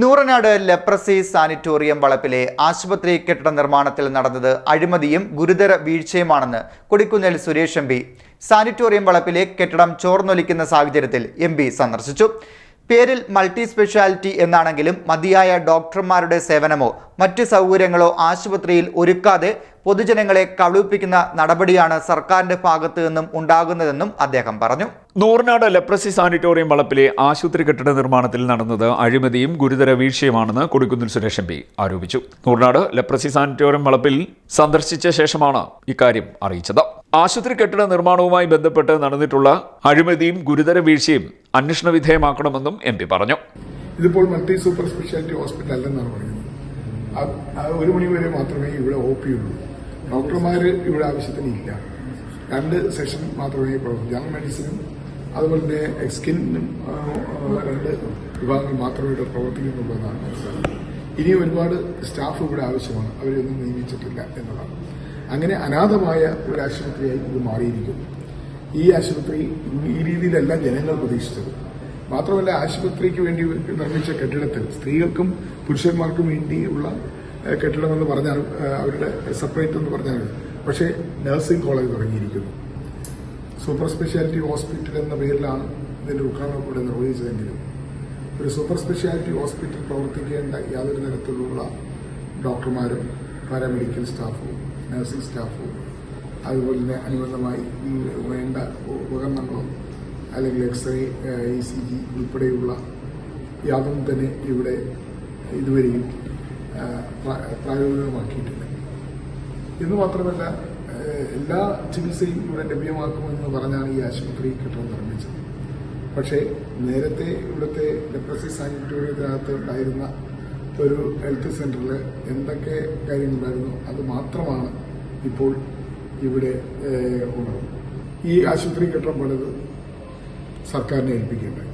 Nooranad leprosy sanatorium വളപ്പിലെ ആശുപത്രി കെട്ടിട നിർമ്മാണത്തിൽ നടന്നത് അഴിമതിയും ഗുരുതര വീഴ്ചയുമാണെന്ന് കൊടിക്കുന്നിൽ സുരേഷ് എം സാനിറ്റോറിയം വളപ്പിലെ കെട്ടിടം ചോർന്നൊലിക്കുന്ന സാഹചര്യത്തിൽ എം സന്ദർശിച്ചു. പേരിൽ മൾട്ടി സ്പെഷ്യാലിറ്റി എന്നാണെങ്കിലും മതിയായ ഡോക്ടർമാരുടെ സേവനമോ മറ്റ് സൗകര്യങ്ങളോ ആശുപത്രിയിൽ ഒരുക്കാതെ പൊതുജനങ്ങളെ കബളിപ്പിക്കുന്ന നടപടിയാണ് സർക്കാരിന്റെ ഭാഗത്തു നിന്നും ഉണ്ടാകുന്നതെന്നും അദ്ദേഹം പറഞ്ഞു. നൂറിനാട് ലെപ്രസി സാനിറ്റോറിയം വളപ്പിലെ ആശുപത്രി കെട്ടിട നിർമ്മാണത്തിൽ നടന്നത് അഴിമതിയും ഗുരുതര വീഴ്ചയുമാണെന്ന് കൊടിക്കുന്നിൽ സുരേഷ് എം പി ആരോപിച്ചു. നൂറിനാട് ലെപ്രസി സാനിറ്റോറിയം വളപ്പിൽ സന്ദർശിച്ച ശേഷമാണ് ഇക്കാര്യം അറിയിച്ചത്. ആശുപത്രി കെട്ടിട നിർമ്മാണവുമായി ബന്ധപ്പെട്ട് നടന്നിട്ടുള്ള അഴിമതിയും ഗുരുതര വീഴ്ചയും അന്വേഷണ വിധേയമാക്കണമെന്നും എം പി പറഞ്ഞു. ഇതിപ്പോൾ മൾട്ടി സൂപ്പർ സ്പെഷ്യാലിറ്റി ഹോസ്പിറ്റൽ അല്ലെന്നാണ് പറയുന്നത്. ഒരു മണിവരെ മാത്രമേ ഇവിടെ ഒ പി ഉള്ളൂ. ഡോക്ടർമാർ ഇവിടെ ആവശ്യത്തിന് ഇല്ല. രണ്ട് സെഷൻ മാത്രമേ ജനറൽ മെഡിസിനും അതുപോലെ തന്നെ സ്കിന്നും രണ്ട് വിഭാഗങ്ങൾ മാത്രമേ ഇവിടെ പ്രവർത്തിക്കുന്നുള്ളൂ എന്നാണ് മനസ്സിലാക്കുന്നത്. ഇനിയും ഒരുപാട് സ്റ്റാഫ് ഇവിടെ ആവശ്യമാണ്. അവരെയൊന്നും നിയമിച്ചിട്ടില്ല എന്നതാണ് അങ്ങനെ അനാഥമായ ഒരു ആശുപത്രിയായി ഇത് മാറിയിരിക്കുന്നു. ഈ ആശുപത്രി ഈ രീതിയിലല്ല ജനങ്ങൾ പ്രതീക്ഷിച്ചത്. മാത്രമല്ല ആശുപത്രിക്ക് വേണ്ടി നിർമ്മിച്ച കെട്ടിടത്തിൽ സ്ത്രീകൾക്കും പുരുഷന്മാർക്കും വേണ്ടിയുള്ള കെട്ടിടം എന്ന് പറഞ്ഞാൽ അവരുടെ സെപ്പറേറ്റ് എന്ന് പറഞ്ഞാൽ പക്ഷേ നഴ്സിംഗ് കോളേജ് തുടങ്ങിയിരിക്കുന്നു. സൂപ്പർ സ്പെഷ്യാലിറ്റി ഹോസ്പിറ്റൽ എന്ന പേരിലാണ് ഇതിന്റെ ഉദ്ഘാടനം കൂടെ നിർവഹിച്ചതെങ്കിലും ഒരു സൂപ്പർ സ്പെഷ്യാലിറ്റി ഹോസ്പിറ്റൽ പ്രവർത്തിക്കേണ്ട യാതൊരു തരത്തിലുള്ള ഡോക്ടർമാരും പാരാമെഡിക്കൽ സ്റ്റാഫും നഴ്സിംഗ് സ്റ്റാഫും അതുപോലെ തന്നെ അനുബന്ധമായി വേണ്ട ഉപകരണങ്ങളും അല്ലെങ്കിൽ എക്സ്റേ ഇ സി ജി ഉൾപ്പെടെയുള്ള യാതൊന്നും തന്നെ ഇവിടെ ഇതുവരെയും പ്രായോഗികമാക്കിയിട്ടില്ല. എന്ന് മാത്രമല്ല എല്ലാ ചികിത്സയും ഇവിടെ ലഭ്യമാക്കുമെന്ന് പറഞ്ഞാണ് ഈ ആശുപത്രി കെട്ടിടം നിർമ്മിച്ചത്. പക്ഷേ നേരത്തെ ഇവിടുത്തെ ലെപ്രസി സാനിറ്റോറിയത്തിനകത്ത് ഉണ്ടായിരുന്ന ഒരു ഹെൽത്ത് സെന്ററിൽ എന്തൊക്കെ കാര്യങ്ങളുണ്ടായിരുന്നു അത് മാത്രമാണ് ഇപ്പോൾ ഇവിടെ ഉള്ളത്. ഈ ആശുപത്രി കെട്ടിടം പണിത് സർക്കാരിനെ ഏൽപ്പിക്കേണ്ടത്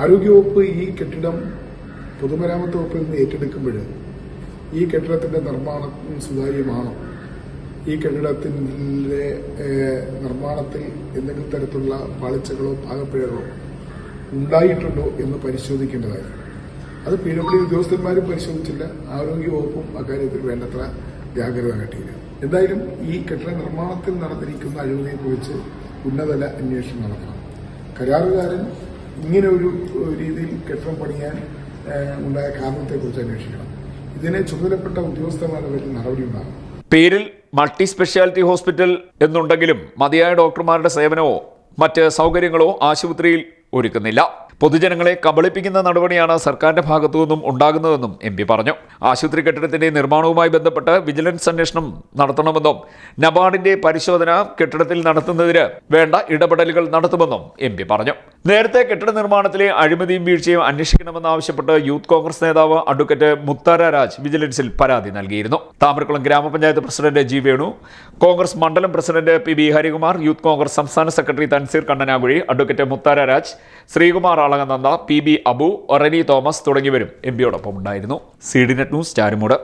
ആരോഗ്യവകുപ്പ് ഈ കെട്ടിടം പൊതുമരാമത്ത് വകുപ്പിൽ നിന്ന് ഏറ്റെടുക്കുമ്പോൾ ഈ കെട്ടിടത്തിന്റെ നിർമ്മാണം സുതാര്യമാണോ? ഈ കെട്ടിടത്തിന്റെ നിർമ്മാണത്തിൽ എന്തെങ്കിലും തരത്തിലുള്ള പാളിച്ചകളോ പാകപ്പിഴകളോ ഉണ്ടായിട്ടുണ്ടോ എന്ന് പരിശോധിക്കേണ്ടതായിരുന്നു അത് പി ഡബ്ല്യു ഉദ്യോഗസ്ഥന്മാരും പരിശോധിച്ചില്ല. ആരോഗ്യവകുപ്പും അക്കാര്യത്തിൽ വേണ്ടത്ര ജാഗ്രത കാട്ടിയില്ല. എന്തായാലും ഈ കെട്ടിട നിർമ്മാണത്തിൽ നടന്നിരിക്കുന്ന അഴിമതിയെക്കുറിച്ച് ഉന്നതല അന്വേഷണം നടക്കണം കരാറുകാരൻ ഇങ്ങനെ ഒരു രീതിയിൽ കെട്ടിടം പണിയാൻ ഉണ്ടായ കാരണത്തെക്കുറിച്ച് അന്വേഷിക്കണം. ഇതിനെ ചുമതലപ്പെട്ട ഉദ്യോഗസ്ഥന്മാരുടെ പേരിൽ നടപടി ഉണ്ടാകും പേരിൽ മൾട്ടി സ്പെഷ്യാലിറ്റി ഹോസ്പിറ്റൽ എന്നുണ്ടെങ്കിലും മതിയായ ഡോക്ടർമാരുടെ സേവനമോ മറ്റ് സൗകര്യങ്ങളോ ആശുപത്രിയിൽ ഒരുക്കുന്നില്ല. പൊതുജനങ്ങളെ കബളിപ്പിക്കുന്ന നടപടിയാണ് സർക്കാരിന്റെ ഭാഗത്തു നിന്നും ഉണ്ടാകുന്നതെന്നും എം പി പറഞ്ഞു. ആശുപത്രി കെട്ടിടത്തിന്റെ നിർമ്മാണവുമായി ബന്ധപ്പെട്ട് വിജിലൻസ് അന്വേഷണം നടത്തണമെന്നും നബാർഡിന്റെ പരിശോധന കെട്ടിടത്തിൽ നടത്തുന്നതിന് വേണ്ട ഇടപെടലുകൾ നടത്തുമെന്നും എം പി പറഞ്ഞു. നേരത്തെ കെട്ടിട നിർമ്മാണത്തിലെ അഴിമതിയും വീഴ്ചയും അന്വേഷിക്കണമെന്നാവശ്യപ്പെട്ട് യൂത്ത് കോൺഗ്രസ് നേതാവ് അഡ്വക്കേറ്റ് മുത്താര രാജ് വിജിലൻസിൽ പരാതി നൽകിയിരുന്നു. താമരക്കുളം ഗ്രാമപഞ്ചായത്ത് പ്രസിഡന്റ് ജി വേണു കോൺഗ്രസ് മണ്ഡലം president P B Harikumar youth Congress സംസ്ഥാന secretary Tanseer Kannanakuzhi advocate Muthara Raj Sreekumar Alakananda P B Abu Reni Thomas തുടങ്ങിയവരും എം പിയോടൊപ്പം ഉണ്ടായിരുന്നു. C D net news Charummoodu.